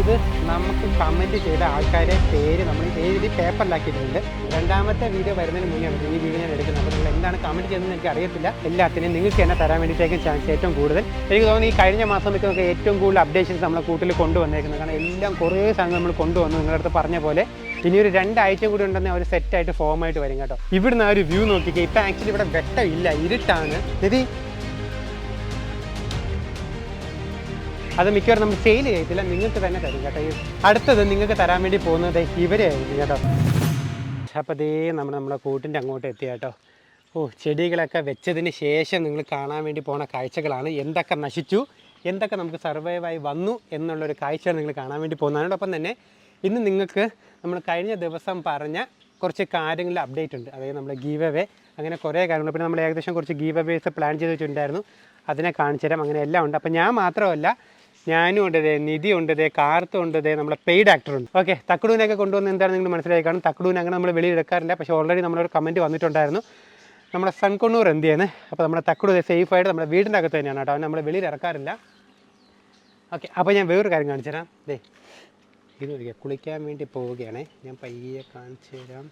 ഇത് നമുക്ക് കമന്റ് ചെയ്ത ആൾക്കാരെ പേര് നമ്മൾ എഴുതി പേപ്പറിലാക്കിയിട്ടുണ്ട് രണ്ടാമത്തെ വീഡിയോ വരുന്നതിന് മുന്നേ ഈ വീഡിയോ ഞാൻ എടുക്കുന്നത്. അപ്പോൾ നിങ്ങൾ എന്താണ് കമന്റ് ചെയ്യുന്നത് എനിക്ക് അറിയത്തില്ല. എല്ലാത്തിനും നിങ്ങൾക്ക് തന്നെ തരാൻ വേണ്ടിയിട്ടേക്കും ചാൻസ് ഏറ്റവും കൂടുതൽ. എനിക്ക് തോന്നുന്നു ഈ കഴിഞ്ഞ മാസം ഒക്കെ ഏറ്റവും കൂടുതൽ അപ്ഡേഷൻസ് നമ്മളെ കൂട്ടിൽ കൊണ്ടുവന്നേക്കുന്നത്. കാരണം എല്ലാം കുറേ സാധനങ്ങൾ നമ്മൾ കൊണ്ടുവന്നു. നിങ്ങളുടെ അടുത്ത് പറഞ്ഞ പോലെ ഇനി ഒരു രണ്ടാഴ്ച കൂടി ഉണ്ടെന്ന് ഒരു സെറ്റായിട്ട് ഫോമായിട്ട് വരും കേട്ടോ. ഇവിടുന്ന് ആ ഒരു വ്യൂ നോക്കിക്കേ. ഇപ്പം ആക്ച്വലി ഇവിടെ വെട്ടമില്ല. ഇരുട്ടാണ്. നിധി അത് മിക്കവാറും നമ്മൾ സെയിൽ ചെയ്യത്തില്ല. നിങ്ങൾക്ക് തന്നെ തരും കേട്ടോ. അടുത്തത് നിങ്ങൾക്ക് തരാൻ വേണ്ടി പോകുന്നത് ഇവരെയായിരിക്കും കേട്ടോ. അപ്പോൾ നമ്മൾ നമ്മുടെ കൂട്ടിന്റെ അങ്ങോട്ട് എത്തി കേട്ടോ. ഓ ചെടികളൊക്കെ വെച്ചതിന് ശേഷം നിങ്ങൾ കാണാൻ വേണ്ടി പോണ കാഴ്ചകളാണ്. എന്തൊക്കെ നശിച്ചു? എന്തൊക്കെ നമുക്ക് സർവൈവായി വന്നു എന്നുള്ളൊരു കാഴ്ച നിങ്ങൾ കാണാൻ വേണ്ടി പോകുന്നതാണ്. അതോടൊപ്പം തന്നെ ഇന്ന് നിങ്ങൾക്ക് നമ്മൾ കഴിഞ്ഞ ദിവസം പറഞ്ഞ കുറച്ച് കാര്യങ്ങൾ അപ്ഡേറ്റ് ഉണ്ട്. അതായത് നമ്മുടെ ഗീവ് അവേ അങ്ങനെ കുറേ കാര്യങ്ങൾ. പിന്നെ നമ്മൾ ഏകദേശം കുറച്ച് ഗീവ് അവേസ് പ്ലാൻ ചെയ്ത് വെച്ചിട്ടുണ്ടായിരുന്നു. അതിനെ കാണിച്ചു തരാം. അങ്ങനെ എല്ലാം ഉണ്ട്. അപ്പോൾ ഞാൻ മാത്രമല്ല ഞാനും ഉണ്ടതേ നിധി ഉണ്ടതേ കാർത്തും ഉണ്ടതേ ദേ നമ്മളെ പെയ്ഡ് ആക്ടർ ഉണ്ട്. ഓക്കെ തക്കടൂനൊക്കെ കൊണ്ടുവന്ന് എന്താണ് നിങ്ങൾ മനസ്സിലായി കാണും തക്കടൂന് അങ്ങനെ നമ്മൾ വെളിയിൽ എടുക്കാറില്ല പക്ഷേ ഓൾറെഡി നമ്മളൊരു കമന്റ് വന്നിട്ടുണ്ടായിരുന്നു. നമ്മുടെ സൺകൊണ്ണൂർ എന്ത് ചെയ്യുന്നത് അപ്പോൾ നമ്മുടെ തക്കടൂ സേഫ് ആയിട്ട് നമ്മുടെ വീടിന്റെ അകത്ത് തന്നെയാണ് കേട്ടോ. നമ്മൾ വെളിയിൽ ഇറക്കാറില്ല. ഓക്കെ അപ്പോൾ ഞാൻ വേറൊരു കാര്യം കാണിച്ചു തരാം. ദേ ഇത് ഒരു കുളിക്കാൻ വേണ്ടി പോവുകയാണേ. ഞാൻ പയ്യെ കാണിച്ചു തരാം.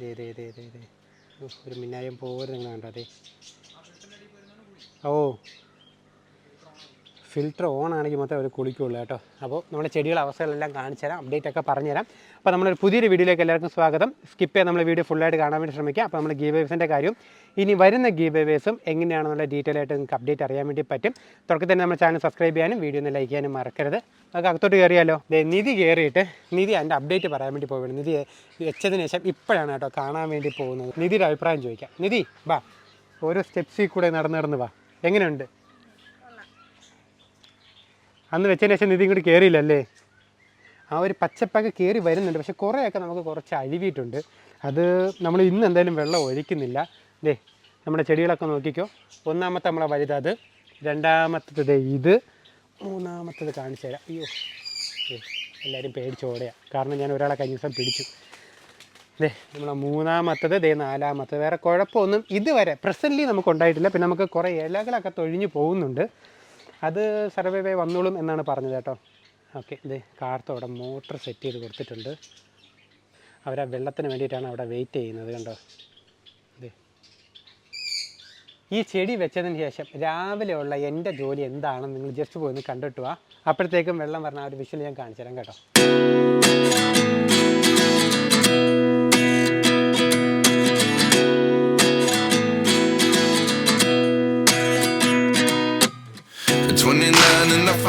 ദേ ദേ ദേ ദേ ദേ. ഒരു മിന്നായം പോകരുത് നിങ്ങൾ കണ്ടോ? അതെ ഓ ഫിൽറ്റർ ഓൺ ആണെങ്കിൽ മാത്രമേ അവർ കുളിക്കുള്ളൂ കേട്ടോ. അപ്പോൾ നമ്മുടെ ചെടികളുടെ അവസ്ഥകളെല്ലാം കാണിച്ചുതരാം അപ്ഡേറ്റ് ഒക്കെ പറഞ്ഞുതരാം അപ്പോൾ നമ്മളൊരു പുതിയൊരു വീഡിയോയിലേക്ക് എല്ലാവർക്കും സ്വാഗതം. സ്കിപ്പ് ചെയ്യാൻ നമ്മൾ വീഡിയോ ഫുള്ളായിട്ട് കാണാൻ വേണ്ടി ശ്രമിക്കുക. അപ്പോൾ നമ്മൾ ഗീ വേവ്സിന്റെ കാര്യം. ഇനി വരുന്ന ഗീ വേവേഴ്സും എങ്ങനെയാണെന്നുള്ള ഡീറ്റെയിൽ ആയിട്ട് നിങ്ങൾക്ക് അപ്ഡേറ്റ് അറിയാൻ വേണ്ടി പറ്റും. തുടക്കത്തിൽ തന്നെ നമ്മുടെ ചാനൽ സബ്സ്ക്രൈബ് ചെയ്യാനും വീഡിയോ ഒന്ന് ലൈക്ക് ചെയ്യാനും മറക്കരുത്. നമുക്ക് അകത്തോട്ട് കയറിയാലോ? നിധി കയറിയിട്ട് നിധി എന്റെ അപ്ഡേറ്റ് പറയാൻ വേണ്ടി പോവുകയാണ്. നിധി വെച്ചതിന് ശേഷം ഇപ്പോഴാണ് കേട്ടോ കാണാൻ വേണ്ടി പോകുന്നത്. നിധിയുടെ അഭിപ്രായം ചോദിക്കാം. നിധി വാ. ഓരോ സ്റ്റെപ്സിൽ കൂടെ നടന്ന് നടന്ന് വാ. എങ്ങനെയുണ്ട്? അന്ന് വെച്ചതിന് ശേഷം നിധി ഇങ്ങോട്ട് കയറിയില്ലല്ലേ ആ ഒരു പച്ചപ്പൊക്കെ കയറി വരുന്നുണ്ട്. പക്ഷെ കുറേയൊക്കെ നമുക്ക് കുറച്ച് അഴുകിയിട്ടുണ്ട്. അത് നമ്മൾ ഇന്ന് എന്തായാലും വെള്ളം ഒഴിക്കുന്നില്ല. ദേ നമ്മുടെ ചെടികളൊക്കെ നോക്കിക്കോ. ഒന്നാമത്തെ നമ്മളെ വലുത് അത്. രണ്ടാമത്തത് ഇത്. മൂന്നാമത്തത് കാണിച്ചു തരാം. അയ്യോ. എല്ലാവരും പേടിച്ചോടെയാണ് കാരണം ഞാൻ ഒരാളെ കഴിഞ്ഞ ദിവസം പിടിച്ചു. ദേ നമ്മളെ മൂന്നാമത്തത് ദേ നാലാമത്തത്. വേറെ കുഴപ്പമൊന്നും ഇതുവരെ പ്രസന്റ്ലി നമുക്ക് ഉണ്ടായിട്ടില്ല. പിന്നെ നമുക്ക് കുറേ ഇലകളൊക്കെ തൊഴിഞ്ഞു പോകുന്നുണ്ട്. അത് സർവേ വന്നോളും എന്നാണ് പറഞ്ഞത് കേട്ടോ. ഓക്കെ ഇത് കാർത്ത് അവിടെ മോട്ടർ സെറ്റ് ചെയ്ത് കൊടുത്തിട്ടുണ്ട്. അവരാ വെള്ളത്തിന് വേണ്ടിയിട്ടാണ് അവിടെ വെയിറ്റ് ചെയ്യുന്നത് കണ്ടോ? ഇത് ഈ ചെടി വെച്ചതിന് ശേഷം രാവിലെയുള്ള എന്റെ ജോലി എന്താണെന്ന് നിങ്ങൾ ജസ്റ്റ് പോയി ഒന്ന് കണ്ടിട്ട് വാ. അപ്പോഴത്തേക്കും വെള്ളം പറഞ്ഞ ആ ഒരു വിഷ്വൽ ഞാൻ കാണിച്ചു തരാം കേട്ടോ.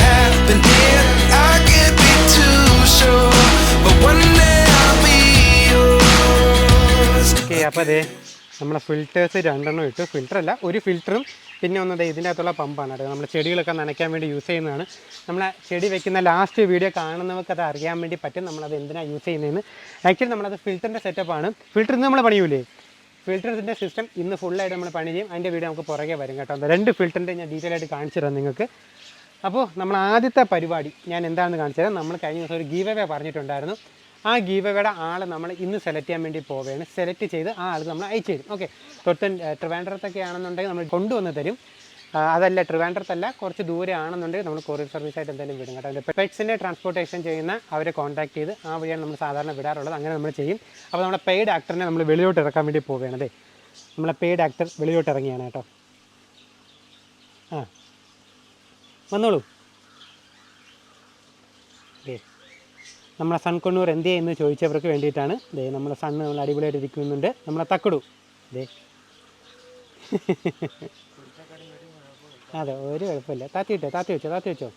Happening? I be too sure, but one day be yours. അപ്പോൾ അതെ നമ്മളെ ഫിൽറ്റേഴ്സ് രണ്ടെണ്ണം ഇട്ടു. ഫിൽറ്റർ അല്ല ഒരു ഫിൽറ്ററും പിന്നെ ഒന്നത് ഇതിന്റെ അകത്തുള്ള പമ്പാണ് കേട്ടോ നമ്മൾ ചെടികളൊക്കെ നനയ്ക്കാൻ വേണ്ടി യൂസ് ചെയ്യുന്നതാണ്. നമ്മളെ ചെടി വെക്കുന്ന ലാസ്റ്റ് വീഡിയോ കാണുന്നവർക്ക് അത് അറിയാൻ വേണ്ടി പറ്റും. നമ്മളത് എന്തിനാണ് യൂസ് ചെയ്യുന്നതെന്ന്. ആക്ച്വലി നമ്മളത് ഫിൽറ്ററിന്റെ സെറ്റപ്പാണ് ഫിൽറ്റർ നമ്മൾ പണിയൂലേ? ഫിൽറ്ററിന്റെ സിസ്റ്റം ഇന്ന് ഫുള്ളായിട്ട് നമ്മൾ പണി ചെയ്യും. അതിന്റെ വീഡിയോ നമുക്ക് പുറകെ വരും കേട്ടോ. രണ്ട് ഫിൽറ്ററിന്റെ ഞാൻ ഡീറ്റെയിൽ ആയിട്ട് കാണിച്ചു തരാം നിങ്ങൾക്ക്. അപ്പോൾ നമ്മൾ ആദ്യത്തെ പരിപാടി ഞാൻ എന്താണെന്ന് കാണിച്ചു തരാം. നമ്മൾ കഴിഞ്ഞ ദിവസം ഒരു ഗീവ് അവേ പറഞ്ഞിട്ടുണ്ടായിരുന്നു. ആ ഗീവ് ആൾ നമ്മൾ ഇന്ന് സെലക്ട് ചെയ്യാൻ വേണ്ടി പോവുകയാണ്. സെലക്ട് ചെയ്ത് ആ ആൾക്ക് നമ്മൾ അയച്ചു തരും. ഓക്കെ തൊട്ട് ട്രിവാൻഡ്രത്തൊക്കെ ആണെന്നുണ്ടെങ്കിൽ നമ്മൾ കൊണ്ടുവന്ന് തരും. അതല്ല ട്രിവാൻഡ്രത്തല്ല കുറച്ച് ദൂരെ ആണെന്നുണ്ടെങ്കിൽ നമ്മൾ കൊറിയർ സർവീസ് ആയിട്ട് എന്തായാലും വിടും കേട്ടോ. പെറ്റ്സിന്റെ ട്രാൻസ്പോർട്ടേഷൻ ചെയ്യുന്ന അവരെ കോൺടാക്ട് ചെയ്ത് ആ വഴിയാണ് നമ്മൾ സാധാരണ വിടാറുള്ളത്. അങ്ങനെ നമ്മൾ ചെയ്യും. അപ്പോൾ നമ്മുടെ പെയ്ഡ് ആക്ടറിനെ നമ്മൾ വെളിയിലോട്ട് ഇറക്കാൻ വേണ്ടി പോവുകയാണ്. അതെ നമ്മളെ പെയ്ഡ് ആക്ടർ വെളിയിലോട്ട് ഇറങ്ങിയാണ് കേട്ടോ. ആ വന്നോളൂ. ദേ നമ്മളെ സൺ കൊണ്ണൂർ എന്ത് ചെയ്യുന്നു ചോദിച്ചവർക്ക് വേണ്ടിയിട്ടാണ്. ദേ നമ്മളെ സണ്ണ് നമ്മൾ അടിപൊളിയായിട്ട് ഇരിക്കുന്നുണ്ട്. നമ്മളെ തക്കടു. ദേ. അതെ ഒരു കുഴപ്പമില്ല. താത്തി വെച്ചോ താത്തി വെച്ചോ താത്തി വെച്ചോ.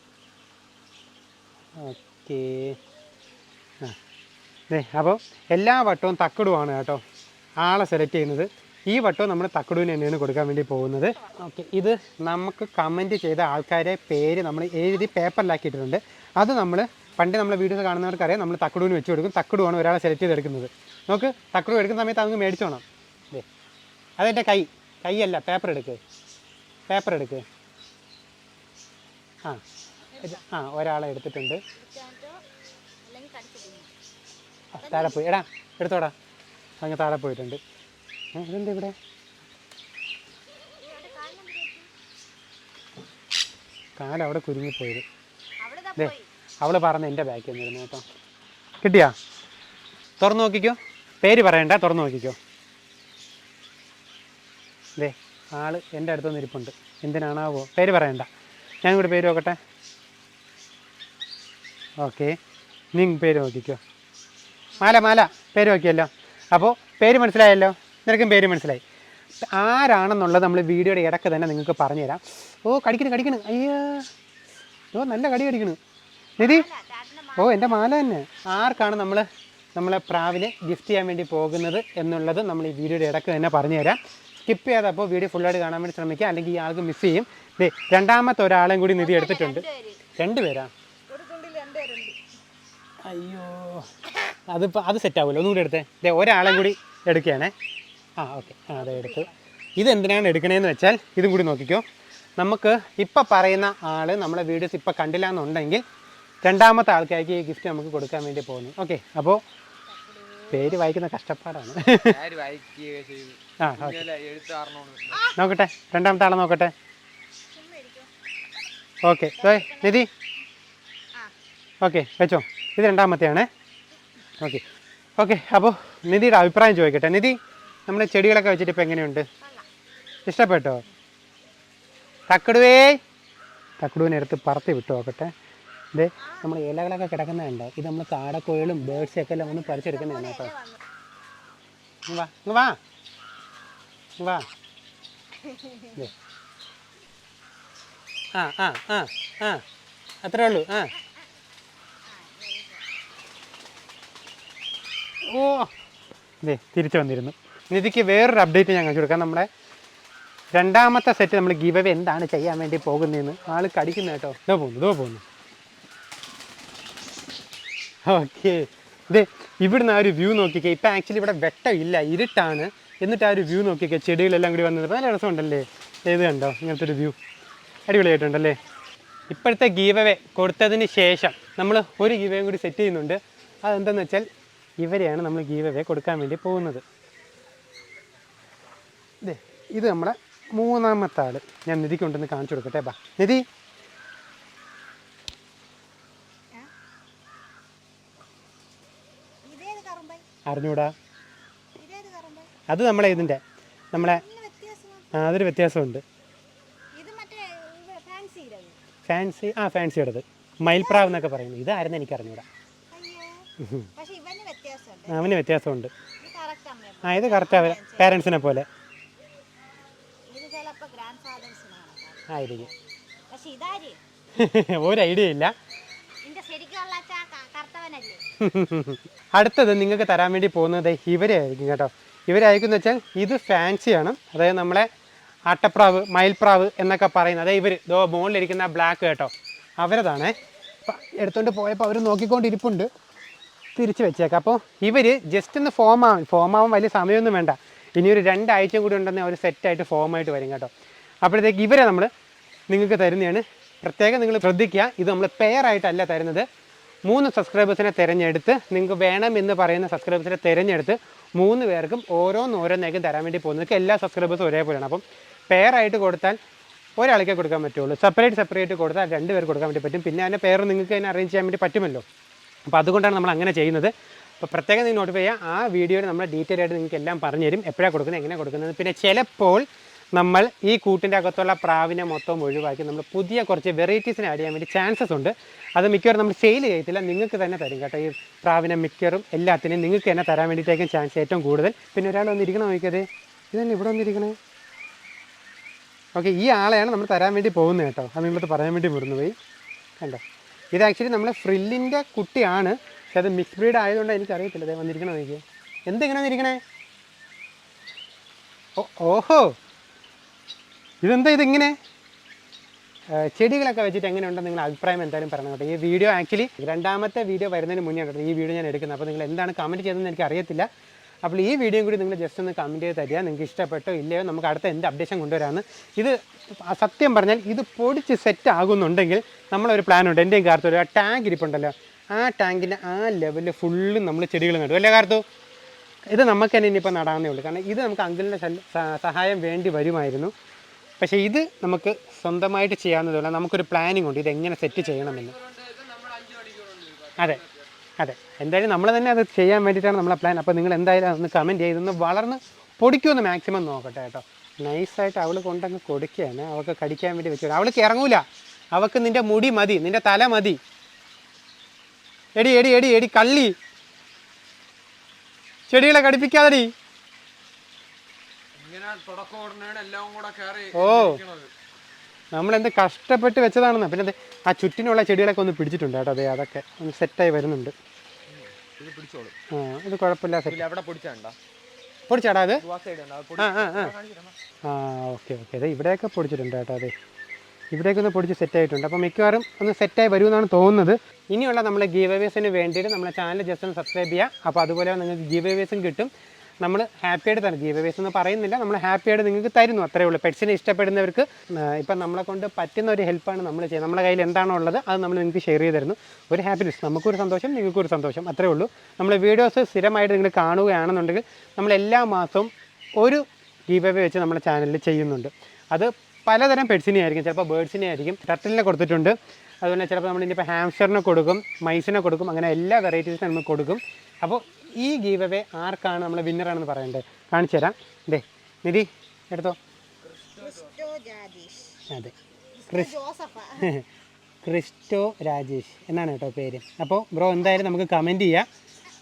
ഓക്കേ. ആ. ദേ അപ്പോൾ എല്ലാ വട്ടവും തക്കടുവാണ് കേട്ടോ. ആളെ സെലക്ട് ചെയ്യുന്നത്. ഈ വട്ടവും നമ്മൾ തക്കടുവിന് തന്നെയാണ് കൊടുക്കാൻ വേണ്ടി പോകുന്നത്. ഓക്കെ ഇത് നമുക്ക് കമന്റ് ചെയ്ത ആൾക്കാരെ പേര് നമ്മൾ എഴുതി പേപ്പറിലാക്കിയിട്ടുണ്ട് അത് നമ്മൾ പണ്ട് നമ്മളെ വീഡിയോസ് കാണുന്നവർക്കറിയാം നമ്മൾ തക്കടുവിന് വെച്ച് കൊടുക്കും. തക്കടുവാണ് ഒരാളെ സെലക്ട് ചെയ്തെടുക്കുന്നത്. നമുക്ക് തക്കടു എടുക്കുന്ന സമയത്ത് അങ്ങ് മേടിച്ചോണം. അതെ അതെന്റെ കൈ. കൈയല്ല പേപ്പർ എടുക്ക്. പേപ്പർ എടുക്ക്. ആ ആ ഒരാളെ എടുത്തിട്ടുണ്ട്. താഴെ പോയി. എടാ എടുത്തോടാ. അങ്ങ് താഴെ പോയിട്ടുണ്ട്. ഇതെന്താ ഇവിടെ? കാലവിടെ കുരുങ്ങിപ്പോയത്. അതെ അവൾ പറഞ്ഞ എന്റെ ബാക്കിൽ നിന്നിരുന്നു കേട്ടോ. കിട്ടിയാ? തുറന്നു നോക്കിക്കോ. പേര് പറയണ്ട തുറന്നു നോക്കിക്കോ. അതെ ആൾ എന്റെ അടുത്തൊന്ന് ഇരിപ്പുണ്ട് എന്തിനാണാവോ? പേര് പറയണ്ട. ഞാൻ കൂടി പേര് നോക്കട്ടെ? ഓക്കെ. നീ പേര് നോക്കിക്കോ. മാല മാല. പേര് നോക്കിയല്ലോ. അപ്പോൾ പേര് മനസ്സിലായല്ലോ? നിനക്കും പേര് മനസ്സിലായി. ആരാണെന്നുള്ളത് നമ്മൾ വീഡിയോയുടെ ഇടയ്ക്ക് തന്നെ നിങ്ങൾക്ക് പറഞ്ഞുതരാം. ഓ കടിക്കണ് കടിക്കണ്. അയ്യോ. ഓ നല്ല കടി കടിക്കണ്. നിധി? ഓ എന്റെ മാല തന്നെ. ആർക്കാണ് നമ്മൾ നമ്മളെ പ്രാവിനെ ഗിഫ്റ്റ് ചെയ്യാൻ വേണ്ടി പോകുന്നത് എന്നുള്ളത് നമ്മൾ ഈ വീഡിയോയുടെ ഇടയ്ക്ക് തന്നെ പറഞ്ഞുതരാം. സ്കിപ്പ് ചെയ്തപ്പോൾ വീഡിയോ ഫുള്ളായിട്ട് കാണാൻ വേണ്ടി ശ്രമിക്കുക. അല്ലെങ്കിൽ ഈ ആൾക്ക് മിസ് ചെയ്യും. രണ്ടാമത്തെ ഒരാളെയും കൂടി നിധി എടുത്തിട്ടുണ്ട്. രണ്ടുപേരാ? അയ്യോ. അതിപ്പോൾ അത് സെറ്റ് ആവുമല്ലോ ഒന്നും കൂടി എടുത്തേ. ദേ ഒരാളെയും കൂടി എടുക്കുകയാണേ. ആ ഓക്കെ ആ അതെ എടുത്തു. ഇതെന്തിനാണ് എടുക്കണേന്ന് വെച്ചാൽ ഇതും കൂടി നോക്കിക്കോ. നമുക്ക് ഇപ്പം പറയുന്ന ആൾ നമ്മളെ വീഡിയോസ് ഇപ്പം കണ്ടില്ല എന്നുണ്ടെങ്കിൽ രണ്ടാമത്തെ ആൾക്കാർക്ക് ഈ ഗിഫ്റ്റ് നമുക്ക് കൊടുക്കാൻ വേണ്ടി പോകുന്നു. ഓക്കെ അപ്പോൾ പേര് വായിക്കുന്ന കഷ്ടപ്പാടാണ്. ആ നോക്കട്ടെ രണ്ടാമത്തെ ആളെ നോക്കട്ടെ. ഓക്കെ നിധി. ഓക്കെ വെച്ചോ. ഇത് രണ്ടാമത്തെയാണേ. ഓക്കെ ഓക്കെ അപ്പോൾ നിധിയുടെ അഭിപ്രായം ചോദിക്കട്ടെ. നിധി നമ്മുടെ ചെടികളൊക്കെ വെച്ചിട്ട് ഇപ്പം എങ്ങനെയുണ്ട്? ഇഷ്ടപ്പെട്ടോ? തക്കടുവേ. തക്കടുവിനെ എടുത്ത് പറത്തി വിട്ടു നോക്കട്ടെ. ഇതേ നമ്മൾ ഇലകളൊക്കെ കിടക്കുന്നതുണ്ട് ഇത് നമ്മൾ കാടക്കോയിലും ഒക്കെ എല്ലാം ഒന്ന് പറിച്ചെടുക്കുന്നതാണ് കേട്ടോ. വാ വാ. വാ. ആ ആ ആ ആ. അത്രേ ഉള്ളൂ ആ. ഓ. ദേ തിരിച്ചു വന്നിരുന്നു. നിധിക്ക് വേറൊരു അപ്ഡേറ്റ് ഞാൻ കൊടുക്കാം. നമ്മുടെ രണ്ടാമത്തെ സെറ്റ് നമ്മൾ ഗീവ് എന്താണ് ചെയ്യാൻ വേണ്ടി പോകുന്നതെന്ന്. ആൾ കടിക്കുന്ന കേട്ടോ. ഇതോ പോകുന്നു ഇതോ പോകുന്നു. ഓക്കെ. ഇതേ ഇവിടുന്ന് ആ ഒരു വ്യൂ നോക്കിക്കേ. ഇപ്പം ആക്ച്വലി ഇവിടെ വെട്ടമില്ല ഇരുട്ടാണ്. എന്നിട്ട് ആ ഒരു വ്യൂ നോക്കിക്കേ ചെടികളെല്ലാം കൂടി വന്നത് നല്ല രസമുണ്ടല്ലേ? ഏത് കണ്ടോ? ഇങ്ങനത്തെ ഒരു വ്യൂ. അടിപൊളിയായിട്ടുണ്ടല്ലേ? ഇപ്പോഴത്തെ ഗീവവേ കൊടുത്തതിന് ശേഷം നമ്മൾ ഒരു ഗീവയും കൂടി സെറ്റ് ചെയ്യുന്നുണ്ട്. അതെന്താണെന്ന് വെച്ചാൽ ഇവരെയാണ് നമ്മൾ ഗീവവേ കൊടുക്കാൻ വേണ്ടി പോകുന്നത്. ഇതേ ഇത് നമ്മുടെ മൂന്നാമത്തെ ആൾ ഞാൻ നിധിക്ക് കൊണ്ടുവന്ന് കാണിച്ചു കൊടുക്കട്ടെ ബാ. നിധി. അറിഞ്ഞൂടാ? അത് നമ്മളെ ഇതിന്റെ നമ്മളെ ആ, അതൊരു വ്യത്യാസമുണ്ട്. ഫാൻസി ആ ഫാൻസി ഫാൻസിയുടേത് മയിൽപ്രാവ് എന്നൊക്കെ പറയുന്നത്. ഇതായിരുന്നു എനിക്ക് അറിഞ്ഞൂടാ. അവന് വ്യത്യാസമുണ്ട്. ആ ഇത് കറക്റ്റ് അവർ പേരൻസിനെ പോലെ. ആയിരിക്കും ഒരു ഐഡിയ ഇല്ല. അടുത്തത് നിങ്ങൾക്ക് തരാൻ വേണ്ടി പോകുന്നത് ഇവരെ ആയിരിക്കും കേട്ടോ. ഇവരായിരിക്കും എന്ന് വെച്ചാൽ ഇത് ഫാൻസിയാണ്. അതായത് നമ്മളെ അട്ടപ്രാവ് മയിൽപ്രാവ് എന്നൊക്കെ പറയുന്നത്. അതായത് ഇവർ ഇതോ മുകളിലിരിക്കുന്ന ബ്ലാക്ക് കേട്ടോ. അവരതാണ്. അപ്പം എടുത്തുകൊണ്ട് പോയപ്പോൾ അവർ നോക്കിക്കൊണ്ടിരിപ്പുണ്ട്. തിരിച്ച് വെച്ചേക്കാം. അപ്പോൾ ഇവർ ജസ്റ്റ് ഒന്ന് ഫോം ആവും ഫോം ആവാൻ വലിയ സമയമൊന്നും വേണ്ട. ഇനി ഒരു രണ്ടാഴ്ച കൂടി ഉണ്ടെന്ന് അവർ സെറ്റായിട്ട് ഫോമായിട്ട് വരും കേട്ടോ. അപ്പോഴത്തേക്ക് ഇവരെ നമ്മൾ നിങ്ങൾക്ക് തരുന്നതാണ്. പ്രത്യേകം നിങ്ങൾ ശ്രദ്ധിക്കുക. ഇത് നമ്മൾ പെയർ ആയിട്ടല്ല തരുന്നത്. മൂന്ന് സബ്സ്ക്രൈബേഴ്സിനെ തിരഞ്ഞെടുത്ത് നിങ്ങൾക്ക് വേണം എന്ന് പറയുന്ന സബ്സ്ക്രൈബേഴ്സിനെ തിരഞ്ഞെടുത്ത് മൂന്ന് പേർക്കും ഓരോന്നോരോന്നേക്കും തരാൻ വേണ്ടി പോകുന്നത്. എല്ലാ സബ്സ്ക്രൈബേഴ്സും ഒരേപോലെയാണ്. അപ്പം പെയർ ആയിട്ട് കൊടുത്താൽ ഒരാൾക്കേ കൊടുക്കാൻ പറ്റുള്ളൂ. സെപ്പറേറ്റ് സെപ്പറേറ്റ് കൊടുത്താൽ രണ്ട് പേർ കൊടുക്കാൻ വേണ്ടി പറ്റും. പിന്നെ അതിന്റെ പേര് നിങ്ങൾക്ക് തന്നെ അറേഞ്ച് ചെയ്യാൻ വേണ്ടി പറ്റുമല്ലോ. അപ്പോൾ അതുകൊണ്ടാണ് നമ്മൾ അങ്ങനെ ചെയ്യുന്നത്. അപ്പോൾ പ്രത്യേകം നിങ്ങൾ നോട്ടിഫൈ ചെയ്യുക. ആ വീഡിയോയിൽ നമ്മൾ ഡീറ്റെയിൽ ആയിട്ട് നിങ്ങൾക്ക് എല്ലാം പറഞ്ഞുതരും. എപ്പോഴാണ് കൊടുക്കുന്നത് എങ്ങനെ കൊടുക്കുന്നത്. പിന്നെ ചിലപ്പോൾ നമ്മൾ ഈ കൂട്ടിന്റെ അകത്തുള്ള പ്രാവിനെ മൊത്തം ഒഴിവാക്കി നമ്മൾ പുതിയ കുറച്ച് വെറൈറ്റീസിനെ ആഡ് ചെയ്യാൻ വേണ്ടി ചാൻസസ് ഉണ്ട്. അത് മിക്കവാറും നമ്മൾ സെയിൽ ചെയ്യത്തില്ല. നിങ്ങൾക്ക് തന്നെ തരും കേട്ടോ. ഈ പ്രാവിനെ മിക്കറും എല്ലാത്തിനെയും നിങ്ങൾക്ക് തന്നെ തരാൻ വേണ്ടിയിട്ടേക്കും ചാൻസ് ഏറ്റവും കൂടുതൽ. പിന്നെ ഒരാൾ വന്നിരിക്കണം നോക്കിയത്? ഇതന്നെ ഇവിടെ വന്നിരിക്കണേ? ഓക്കെ ഈ ആളെയാണ് നമ്മൾ തരാൻ വേണ്ടി പോകുന്നത് കേട്ടോ. അത് നിങ്ങളത് പറയാൻ വേണ്ടി പോയി കണ്ടോ? ഇത് ആക്ച്വലി നമ്മളെ ഫ്രില്ലിന്റെ കുട്ടിയാണ്. പക്ഷെ അത് മിക്സ് ബ്രീഡ് ആയതുകൊണ്ട് എനിക്കറിയത്തില്ല. അതേ വന്നിരിക്കണോ എനിക്ക് എന്തെങ്ങനെ വന്നിരിക്കണേ? ഓ ഓഹോ! ഇതെന്താ ഇതിങ്ങനെ? ചെടികളൊക്കെ വെച്ചിട്ട് എങ്ങനെയുണ്ടെന്ന് നിങ്ങൾ അഭിപ്രായം എന്തായാലും പറയണം കേട്ടോ. ഈ വീഡിയോ ആക്ച്വലി രണ്ടാമത്തെ വീഡിയോ വരുന്നതിന് മുന്നേ കേട്ടോ ഈ വീഡിയോ ഞാൻ എടുക്കുന്നത്. അപ്പോൾ നിങ്ങൾ എന്താണ് കമന്റ് ചെയ്തതെന്ന് എനിക്ക് അറിയത്തില്ല. അപ്പോൾ ഈ വീഡിയോയും കൂടി നിങ്ങൾ ജസ്റ്റ് ഒന്ന് കമന്റ് ചെയ്ത് തരിക. നിങ്ങൾക്ക് ഇഷ്ടപ്പെട്ടോ ഇല്ലയോ നമുക്ക് അടുത്ത എന്ത് അപ്ഡേഷൻ കൊണ്ടുവരാമെന്ന്. ഇത് സത്യം പറഞ്ഞാൽ ഇത് പൊടിച്ച് സെറ്റ് ആകുന്നുണ്ടെങ്കിൽ നമ്മളൊരു പ്ലാൻ ഉണ്ട്. എന്റെയും കാർത്ത് ആ ടാങ്ക് ഇരിപ്പുണ്ടല്ലോ. ആ ടാങ്കിന്റെ ആ ലെവലിൽ ഫുള്ള് നമ്മൾ ചെടികൾ നടും. അല്ലേ കാർത്തു? ഇത് നമുക്ക് തന്നെ ഇനിയിപ്പോൾ നടാവുന്നേ ഉള്ളൂ. കാരണം ഇത് നമുക്ക് അങ്കിളിന്റെ സഹായം വേണ്ടി വരുമായിരുന്നു. പക്ഷേ ഇത് നമുക്ക് സ്വന്തമായിട്ട് ചെയ്യാവുന്നതല്ല നമുക്കൊരു പ്ലാനിങ് ഉണ്ട്. ഇതെങ്ങനെ സെറ്റ് ചെയ്യണമെന്ന്. അതെ. അതെ. എന്തായാലും നമ്മൾ തന്നെ അത് ചെയ്യാൻ വേണ്ടിയിട്ടാണ് നമ്മളെ പ്ലാൻ അപ്പോൾ നിങ്ങൾ എന്തായാലും അതൊന്ന് കമന്റ് ചെയ്തൊന്ന് വളർന്ന് പൊടിക്കുമെന്ന് മാക്സിമം നോക്കട്ടെ കേട്ടോ. നൈസായിട്ട് അവൾ കൊണ്ടങ്ങ് കൊടുക്കുകയാണ്. അവൾക്ക് കടിക്കാൻ വേണ്ടി വെച്ചു അവൾക്ക് ഇറങ്ങൂല. അവൾക്ക് നിന്റെ മുടി മതി. നിന്റെ തല മതി. എടി എടി എടി എടി കള്ളി. ചെടികളെ കടിപ്പിക്കാതെടി ഇങ്ങനെ തുടക്കം ഓടുന്നതാണ് എല്ലാം കൂടെ കയറി ഓ. നമ്മളെന്ത് കഷ്ടപ്പെട്ട് വെച്ചതാണെന്ന്. പിന്നെ ദേ ആ ചുറ്റിനുള്ള ചെടികളൊക്കെ ഒന്ന് പിടിച്ചിട്ടുണ്ട് കേട്ടോ. അതെ അതൊക്കെ ഒന്ന് സെറ്റായി വരുന്നുണ്ട്. ഇത് പിടിച്ചോളൂ. ആ ഇത് കുഴപ്പമില്ല പൊടിച്ചാടാ അത്? ആ ആ ആ ആ. Okay okay. അതെ ഇവിടെയൊക്കെ പൊടിച്ചിട്ടുണ്ട് കേട്ടോ അതെ ഇവിടെയൊക്കെ ഒന്ന് പൊടിച്ച് സെറ്റ് ആയിട്ടുണ്ട് അപ്പോൾ മിക്കവാറും ഒന്ന് സെറ്റായി വരുമെന്നാണ് തോന്നുന്നത്. ഇനിയുള്ള നമ്മളെ ഗീവ് അവേസിന് വേണ്ടിയിട്ട് നമ്മളെ ചാനൽ ജസ്റ്റ് ഒന്ന് സബ്സ്ക്രൈബ് ചെയ്യുക. അപ്പോൾ അതുപോലെ നിങ്ങൾക്ക് ഗീവ് അവേസും കിട്ടും. നമ്മൾ ഹാപ്പി ആയിട്ട് തരും ജീവ വേസ്റ്റ് എന്ന് പറയുന്നില്ല നമ്മൾ ഹാപ്പി ആയിട്ട് നിങ്ങൾക്ക് തരുന്നു അത്രേ ഉള്ളൂ. പെറ്റ്സിനെ ഇഷ്ടപ്പെടുന്നവർക്ക് ഇപ്പം നമ്മളെ കൊണ്ട് പറ്റുന്ന ഒരു ഹെൽപ്പാണ് നമ്മൾ ചെയ്യുന്നത്. നമ്മുടെ കയ്യിൽ എന്താണോ ഉള്ളത് അത് നമ്മൾ നിങ്ങൾക്ക് ഷെയർ ചെയ്ത് തരുന്നു. ഒരു ഹാപ്പിനെസ് നമുക്കൊരു സന്തോഷം നിങ്ങൾക്കൊരു സന്തോഷം അത്രേ ഉള്ളൂ. നമ്മൾ വീഡിയോസ് സ്ഥിരമായിട്ട് നിങ്ങൾ കാണുകയാണെന്നുണ്ടെങ്കിൽ നമ്മൾ എല്ലാ മാസവും ഒരു ജീവ വെച്ച് നമ്മുടെ ചാനലിൽ ചെയ്യുന്നുണ്ട്. അത് പലതരം പെറ്റ്സിനെ ആയിരിക്കും. ചിലപ്പോൾ ബേഡ്സിനെ ആയിരിക്കും. ടർട്ടിലിനെ കൊടുത്തിട്ടുണ്ട്. അതുപോലെ ചിലപ്പോൾ നമ്മൾ ഇനിയിപ്പോൾ ഹാംസ്റ്ററിനെ കൊടുക്കും മൈസിനെ കൊടുക്കും അങ്ങനെ എല്ലാ വെറൈറ്റീസും നമ്മൾ കൊടുക്കും. അപ്പോൾ ഈ ഗീവ് അവേ ആർക്കാണ് നമ്മൾ വിന്നറാണെന്ന് പറയേണ്ടത് കാണിച്ചു തരാം. ദേ നിധി എടുത്തോ. അതെ. ക്രിസ്റ്റോ രാജേഷ് എന്നാണ് കേട്ടോ പേര്. അപ്പോൾ ബ്രോ എന്തായാലും നമുക്ക് കമന്റ് ചെയ്യാം.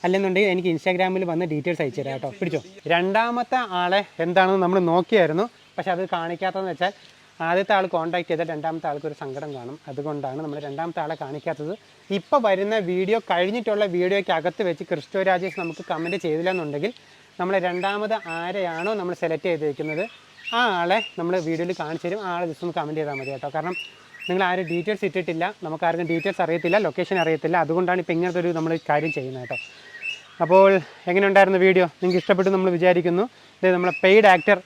അല്ലെന്നുണ്ടെങ്കിൽ എനിക്ക് ഇൻസ്റ്റാഗ്രാമിൽ വന്ന് ഡീറ്റെയിൽസ് അയച്ചു തരാം കേട്ടോ. പിടിച്ചോ. രണ്ടാമത്തെ ആളെ എന്താണെന്ന് നമ്മൾ നോക്കിയായിരുന്നു. പക്ഷെ അത് കാണിക്കാത്തതെന്ന് വെച്ചാൽ ആദ്യത്തെ ആൾ കോൺടാക്ട് ചെയ്താൽ രണ്ടാമത്തെ ആൾക്ക് ഒരു സങ്കടം കാണും. അതുകൊണ്ടാണ് നമ്മൾ രണ്ടാമത്തെ ആളെ കാണിക്കാത്തത്. ഇപ്പോൾ വരുന്ന വീഡിയോ കഴിഞ്ഞിട്ടുള്ള വീഡിയോയ്ക്ക് അകത്ത് വെച്ച് ക്രിസ്റ്റോ രാജേഷ് നമുക്ക് കമന്റ് ചെയ്തില്ല എന്നുണ്ടെങ്കിൽ നമ്മൾ രണ്ടാമത് ആരെയാണോ നമ്മൾ സെലക്ട് ചെയ്തിരിക്കുന്നത് ആ ആളെ നമ്മൾ വീഡിയോയിൽ കാണിച്ചു തരും. ആ ആളെ ജസ്റ്റ് ഒന്ന് കമന്റ് ചെയ്താൽ മതി കേട്ടോ. കാരണം നിങ്ങൾ ആരും ഡീറ്റെയിൽസ് ഇട്ടിട്ടില്ല. നമുക്ക് ആർക്കും ഡീറ്റെയിൽസ് അറിയത്തില്ല ലൊക്കേഷൻ അറിയത്തില്ല. അതുകൊണ്ടാണ് ഇപ്പോൾ ഇങ്ങനത്തെ ഒരു നമ്മൾ കാര്യം ചെയ്യുന്നത് കേട്ടോ. അപ്പോൾ എങ്ങനെ ഉണ്ടായിരുന്നു വീഡിയോ? നിങ്ങൾക്ക് ഇഷ്ടപ്പെട്ടു നമ്മൾ വിചാരിക്കുന്നു. ഇത് നമ്മളെ പെയ്ഡ് ആക്ടർ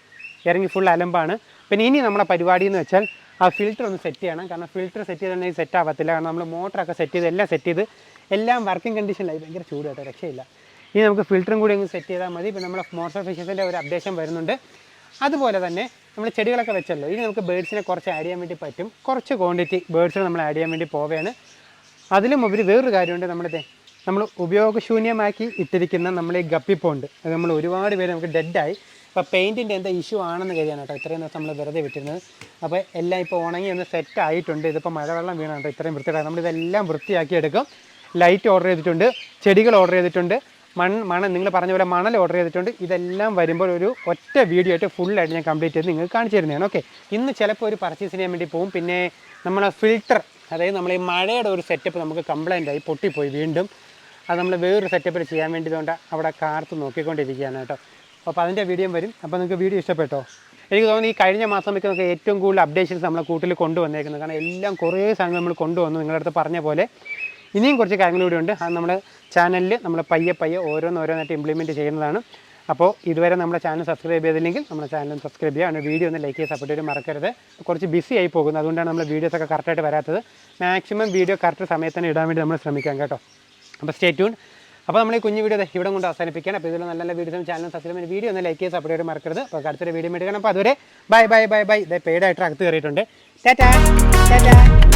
ഇറങ്ങി ഫുൾ അലമ്പാണ്. പിന്നെ ഇനി നമ്മുടെ പരിപാടി എന്ന് വെച്ചാൽ ആ ഫിൽറ്റർ ഒന്ന് സെറ്റ് ചെയ്യണം. കാരണം ഫിൽറ്റർ സെറ്റ് ചെയ്തിട്ടുണ്ടെങ്കിൽ സെറ്റ് ആവത്തില്ല. കാരണം നമ്മൾ മോട്ടറൊക്കെ സെറ്റ് ചെയ്ത് എല്ലാം സെറ്റ് ചെയ്ത് എല്ലാം വർക്കിംഗ് കണ്ടീഷനിലായി ഭയങ്കര ചൂട് കേട്ടോ രക്ഷയില്ല. ഇനി നമുക്ക് ഫിൽറ്ററും കൂടി ഒന്ന് സെറ്റ് ചെയ്താൽ മതി. പിന്നെ നമ്മുടെ മോട്ടർ ഫിഷസിന്റെ ഒരു അപ്ഡേഷൻ വരുന്നുണ്ട്. അതുപോലെ തന്നെ നമ്മൾ ചെടികളൊക്കെ വെച്ചല്ലോ. ഇനി നമുക്ക് ബേഡ്സിനെ കുറച്ച് ആഡ് ചെയ്യാൻ വേണ്ടി പറ്റും. കുറച്ച് ക്വാണ്ടിറ്റി ബേഡ്സിനെ നമ്മൾ ആഡ് ചെയ്യാൻ വേണ്ടി പോവുകയാണ്. അതിലും ഒരു വേറൊരു കാര്യമുണ്ട് നമ്മുടെ നമ്മൾ ഉപയോഗശൂന്യമാക്കി ഇട്ടിരിക്കുന്ന നമ്മൾ ഈ ഗപ്പിപ്പോണ്ട് അത് നമ്മൾ ഒരുപാട് പേര് നമുക്ക് ഡെഡായി അപ്പോൾ പെയിന്റിന്റെ എന്താ ഇഷ്യൂ ആണെന്ന് കരുതിയാണ് കേട്ടോ. ഇത്രയും ദിവസം നമ്മൾ വെറുതെ വിട്ടിരുന്നത്. അപ്പോൾ എല്ലാം ഇപ്പോൾ ഉണങ്ങി ഒന്ന് സെറ്റ് ആയിട്ടുണ്ട്. ഇതിപ്പോൾ മഴവെള്ളം വീണാണ് കേട്ടോ. ഇത്രയും വൃത്തിയായിട്ട് നമ്മളിതെല്ലാം വൃത്തിയാക്കി എടുക്കും. ലൈറ്റ് ഓർഡർ ചെയ്തിട്ടുണ്ട്. ചെടികൾ ഓർഡർ ചെയ്തിട്ടുണ്ട്. മൺ മണൽ നിങ്ങൾ പറഞ്ഞ പോലെ മണൽ ഓർഡർ ചെയ്തിട്ടുണ്ട്. ഇതെല്ലാം വരുമ്പോൾ ഒരു ഒറ്റ വീഡിയോ ആയിട്ട് ഫുള്ളായിട്ട് ഞാൻ കംപ്ലീറ്റ് ചെയ്ത് നിങ്ങൾക്ക് കാണിച്ചു തരുന്നതാണ്. ഓക്കെ ഇന്ന് ചിലപ്പോൾ ഒരു പർച്ചേസ് ചെയ്യാൻ വേണ്ടി പോകും പിന്നെ നമ്മളെ ഫിൽറ്റർ അതായത് നമ്മൾ ഈ മഴയുടെ ഒരു സെറ്റപ്പ് നമുക്ക് കംപ്ലൈന്റ് ആയി പൊട്ടിപ്പോയി വീണ്ടും. അത് നമ്മൾ വേറൊരു സെറ്റപ്പിൽ ചെയ്യാൻ വേണ്ടി കൊണ്ട് അവിടെ കാർത്ത് നോക്കിക്കൊണ്ടിരിക്കുകയാണ് കേട്ടോ. അപ്പോൾ അതിന്റെ വീഡിയോ വരും. അപ്പോൾ നിങ്ങൾക്ക് വീഡിയോ ഇഷ്ടപ്പെട്ടോ? എനിക്ക് തോന്നുന്നു ഈ കഴിഞ്ഞ മാസം നമുക്ക് ഏറ്റവും കൂടുതൽ അപ്ഡേഷൻസ് നമ്മളെ കൂട്ടിൽ കൊണ്ടുവന്നേക്കുന്നത്. കാരണം എല്ലാം കുറേ സാധനങ്ങൾ നമ്മൾ കൊണ്ടുവന്നു നിങ്ങളുടെ അടുത്ത് പറഞ്ഞ പോലെ. ഇനിയും കുറച്ച് കാര്യങ്ങൾ കൂടി ഉണ്ട്. അത് നമ്മുടെ ചാനലിൽ നമ്മൾ പയ്യെ പയ്യെ ഓരോന്നോരോന്നായിട്ട് ഇംപ്ലിമെന്റ് ചെയ്യുന്നതാണ്. അപ്പോൾ ഇതുവരെ നമ്മുടെ ചാനൽ സബ്സ്ക്രൈബ് ചെയ്തില്ലെങ്കിൽ നമ്മുടെ ചാനൽ സബ്സ്ക്രൈബ് ചെയ്യുക. വീഡിയോ ഒന്ന് ലൈക്ക് ചെയ്ത് സപ്പോർട്ട് ചെയ്ത് മറക്കരുത്. കുറച്ച് ബിസി ആയി പോകുന്നത് അതുകൊണ്ടാണ് നമ്മൾ വീഡിയോസ് ഒക്കെ കറക്റ്റായിട്ട് വരാത്തത്. മാക്സിമം വീഡിയോ കറക്റ്റ് സമയത്ത് തന്നെ ഇടാൻ വേണ്ടി നമ്മൾ ശ്രമിക്കാം കേട്ടോ. അപ്പോൾ സ്റ്റേ ട്യൂൺ അപ്പോൾ നമ്മൾ ഈ കുഞ്ഞു വീഡിയോ ഇവിടെ കൊണ്ട് അവസാനിപ്പിക്കണം അപ്പോൾ ഇതിൽ നല്ല നല്ല വീഡിയോസും ചാനൽ സബ്സ്ക്രൈബ് വീഡിയോ ഒന്ന് ലൈക്ക് ചെയ്ത് സപ്പോർട്ട് ചെയ്ത് മറക്കരുത്. അപ്പോൾ അടുത്തൊരു വീഡിയോ എടുക്കണം. അപ്പോൾ അതുവരെ ബൈ ബൈ ബൈ ബൈ. ഇതേ പെയ്ഡായിട്ട് അകത്ത് കയറിയിട്ടുണ്ട്. Tata tata.